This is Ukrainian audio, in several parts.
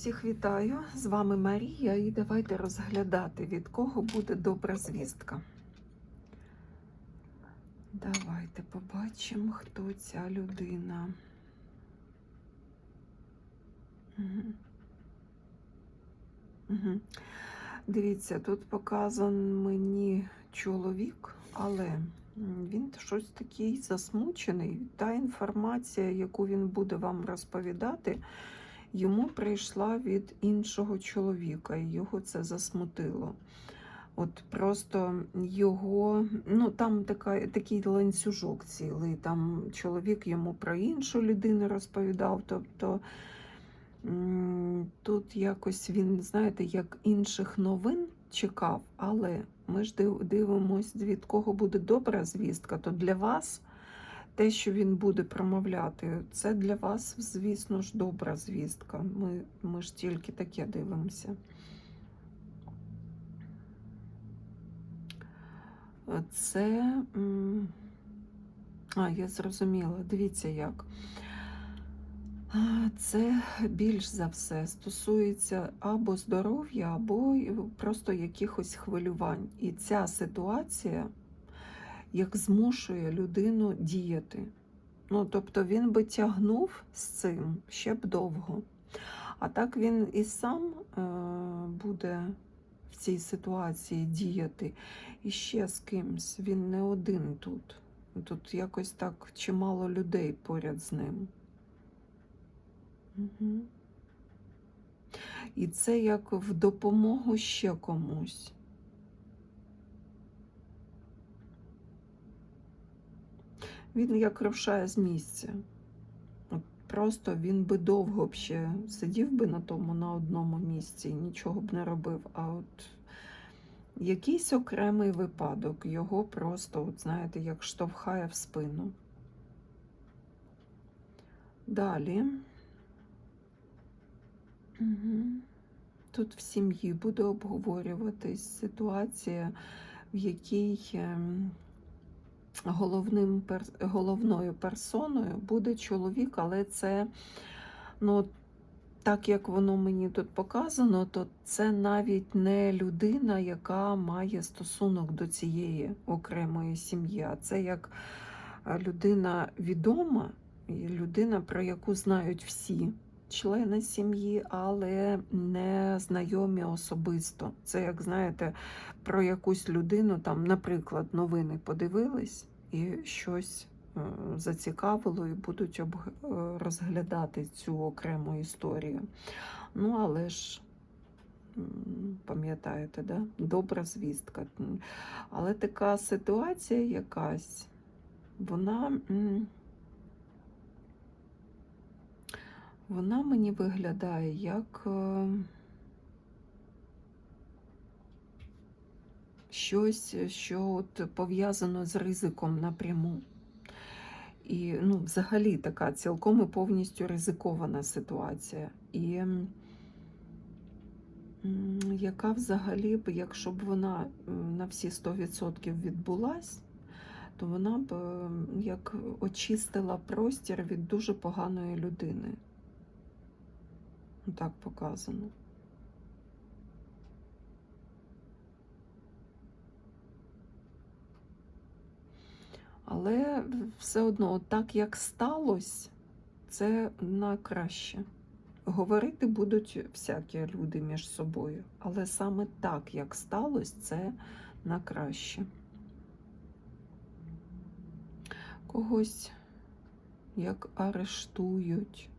Всіх вітаю! З вами Марія, і давайте розглядати, від кого буде добра звістка. Давайте побачимо, хто ця людина. Угу. Дивіться, тут показан мені чоловік, але він щось такий засмучений. Та інформація, яку він буде вам розповідати, йому прийшла від іншого чоловіка, і його це засмутило. От просто його, ну там така, такий ланцюжок цілий. Там чоловік йому про іншу людину розповідав. Тобто тут якось він, знаєте, як інших новин чекав, але ми ж див- дивимось, від кого буде добра звістка, то для вас те, що він буде промовляти, це для вас, звісно ж, добра звістка. Ми, ми ж тільки таке дивимося. Це. А, я зрозуміла. Дивіться як. Це більш за все стосується або здоров'я, або просто якихось хвилювань. І ця ситуація як змушує людину діяти. Ну, тобто він би тягнув з цим ще б довго. А так він і сам е, буде в цій ситуації діяти і ще з кимсь. Він не один тут. Тут якось так чимало людей поряд з ним. Угу. І це як в допомогу ще комусь. Він як рушає з місця. От Просто він би довго б ще сидів би на тому на одному місці і нічого б не робив. А от якийсь окремий випадок його просто, от знаєте, як штовхає в спину. Далі. Угу. Тут в сім'ї буде обговорюватись ситуація, в якій ем, головним головною персоною буде чоловік, але це, ну, так як воно мені тут показано, то це навіть не людина, яка має стосунок до цієї окремої сім'ї, а це як е, людина відома, людина, про яку знають всі члени сім'ї, але не знайомі особисто. Це, як знаєте, про якусь людину, там, наприклад, новини подивились і щось е, зацікавило, і будуть об... е, розглядати цю окрему історію. Ну, але ж. Пам'ятаєте, да? добра звістка. Але така ситуація якась, вона, вона мені виглядає як е, щось, що от пов'язано з ризиком напряму. І ну, взагалі така цілком і повністю ризикована ситуація. І яка взагалі б, якщо б вона е, на всі 100% відбулась, то вона б як очистила простір від дуже поганої людини. Так показано. Але все одно, так як сталося, це на краще. Говорити будуть всякі люди між собою, але саме так, як сталося, це на краще. Когось як арештують,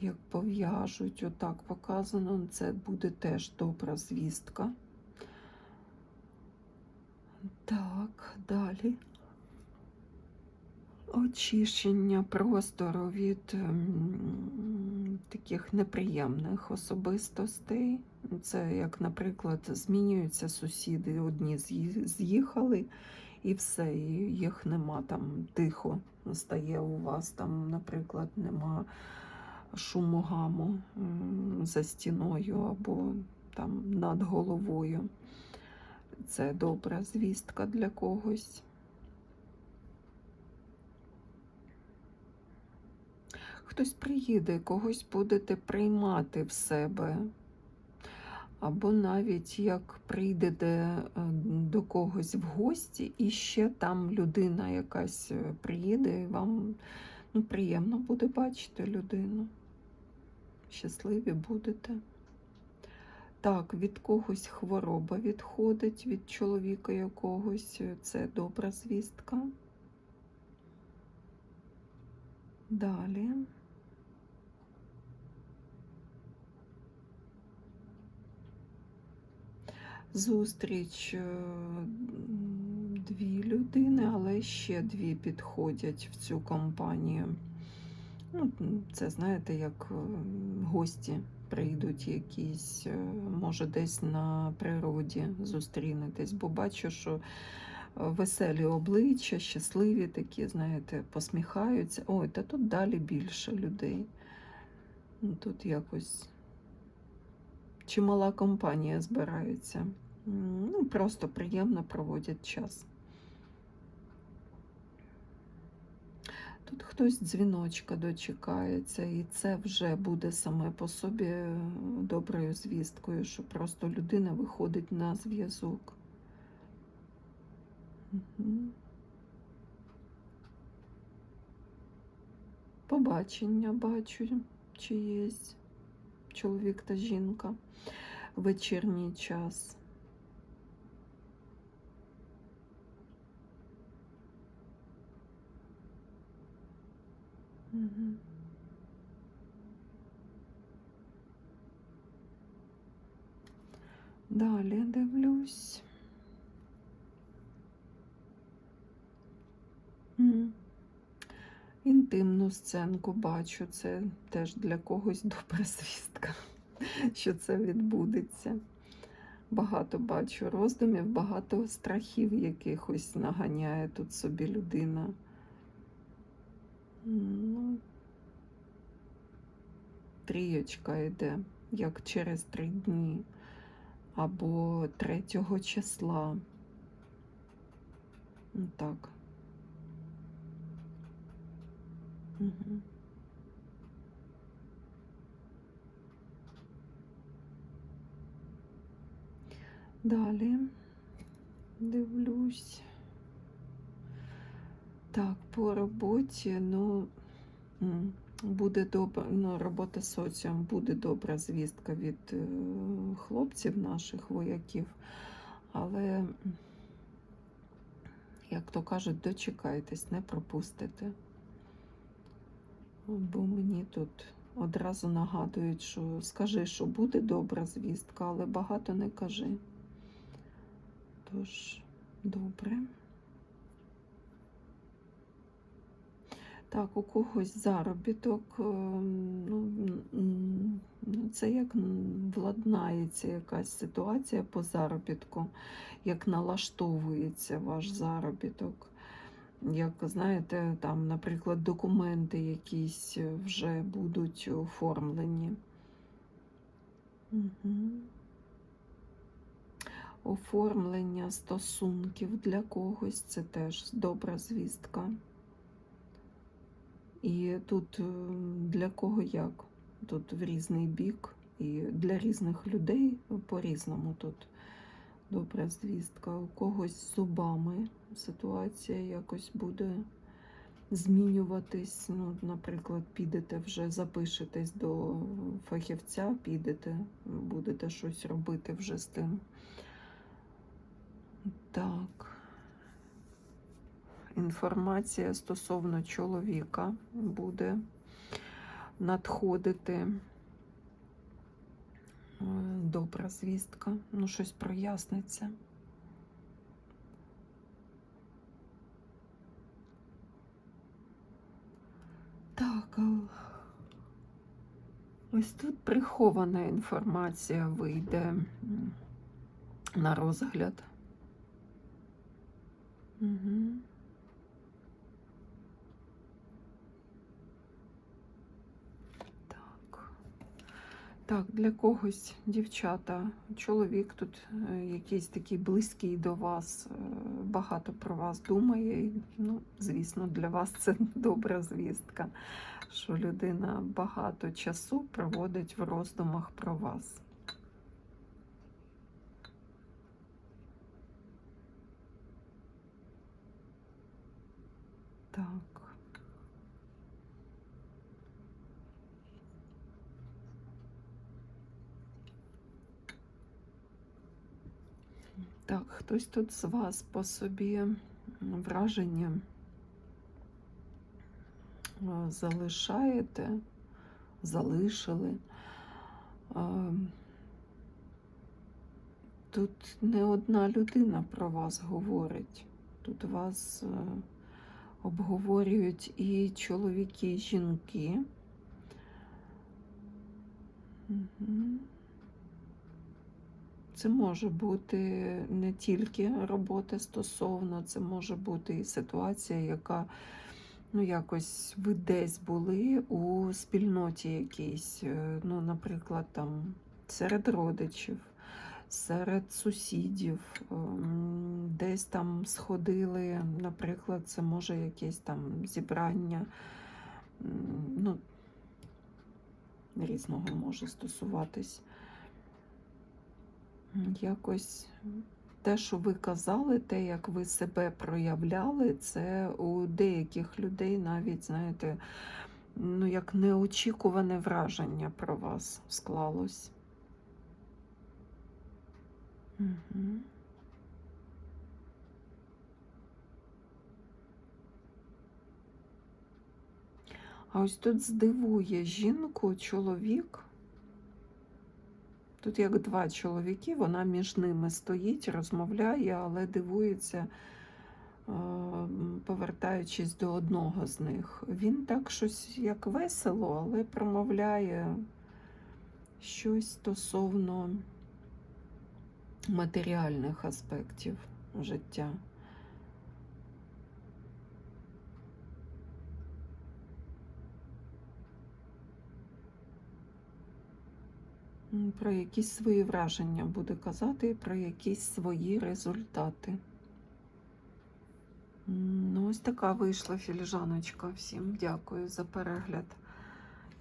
як пов'яжуть, отак показано, це буде теж добра звістка. Так, далі. Очищення простору від ем, таких неприємних особистостей. Це як, наприклад, змінюються сусіди, одні з'їхали, і все, їх нема там тихо стає у вас, там, наприклад, нема шуму гаму за стіною або там над головою. Це добра звістка для когось. хтось приїде, когось будете приймати в себе. Або навіть як прийдете е, до когось в гості, і ще там людина якась е, приїде, і вам ну, приємно буде бачити людину. Щасливі будете. Так, від когось хвороба відходить, від чоловіка якогось. Це добра звістка. Далі. Зустріч е, дві людини, але ще дві підходять в цю компанію. Ну, це знаєте, як е, гості прийдуть якісь, е, може, десь на природі зустрінетесь, бо бачу, що веселі обличчя, щасливі такі, знаєте, посміхаються. Ой, та тут далі більше людей. Ну, Тут якось чимала компанія збирається. Ну, просто приємно проводять час. Тут хтось дзвіночка дочекається, і це вже буде саме по собі е, доброю звісткою, що просто людина виходить на зв'язок. Мгм. Побачення бачу чиєсь чоловік та жінка вечірній час. Мгм. Далі дивлюсь. Інтимну сценку бачу. Це теж для когось добра звістка, що це відбудеться. Багато бачу роздумів, багато страхів якихось наганяє тут собі людина. Ну, трієчка йде, як через три дні або третього числа. Ну, Так. Угу. Далі дивлюсь. Так, по роботі, ну, буде добра, ну, робота з соціум, буде добра звістка від е, хлопців наших вояків, але, як то кажуть, дочекайтесь, не пропустите. Бо мені тут одразу нагадують, що скажи, що буде добра звістка, але багато не кажи. Тож, добре. Так, у когось заробіток, е, ну, це як владнається якась ситуація по заробітку, як налаштовується ваш заробіток. Як знаєте, там, наприклад, документи якісь вже будуть оформлені. Угу. Оформлення стосунків для когось це теж добра звістка. І тут е, для кого як? Тут в різний бік, і для різних людей по-різному тут добра звістка. У когось з зубами ситуація якось буде змінюватись. Ну, Наприклад, підете вже, запишетесь до фахівця, підете, будете щось робити вже з тим. Так. Інформація стосовно чоловіка буде надходити. Е, Добра звістка, ну щось проясниться. Так, ось тут прихована інформація вийде на розгляд. Угу. Так. Для когось, дівчата, чоловік тут е, якийсь такий близький до вас, е, багато про вас думає. Ну, звісно, для вас це добра звістка, що людина багато часу проводить в роздумах про вас. Так. Так, хтось тут з вас по собі враження е, залишаєте, залишили. Е, Тут не одна людина про вас говорить. Тут вас е, обговорюють і чоловіки, і жінки. Мгм. Це може бути не тільки роботи стосовно, це може бути і ситуація, яка ну, якось ви десь були у спільноті якійсь, е, ну, наприклад, там серед родичів, серед сусідів, ем, десь там сходили, наприклад, це може якесь там зібрання. Ну, різного може стосуватись. Якось те, що ви казали, те, як ви себе проявляли, це у деяких людей навіть, знаєте, ну, як неочікуване враження про вас склалось. Угу. А ось тут здивує жінку чоловік. Тут як два чоловіки, вона між ними стоїть, розмовляє, але дивується, повертаючись до одного з них. Він так щось як весело, але промовляє щось стосовно матеріальних аспектів життя. Про якісь свої враження буде казати, про якісь свої результати. Ну, ось така вийшла філіжаночка. Всім дякую за перегляд.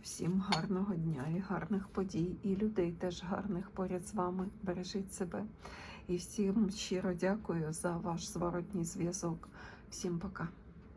Всім гарного дня і гарних подій, і людей теж гарних поряд з вами. Бережіть себе. І всім щиро дякую за ваш зворотній зв'язок. Всім пока.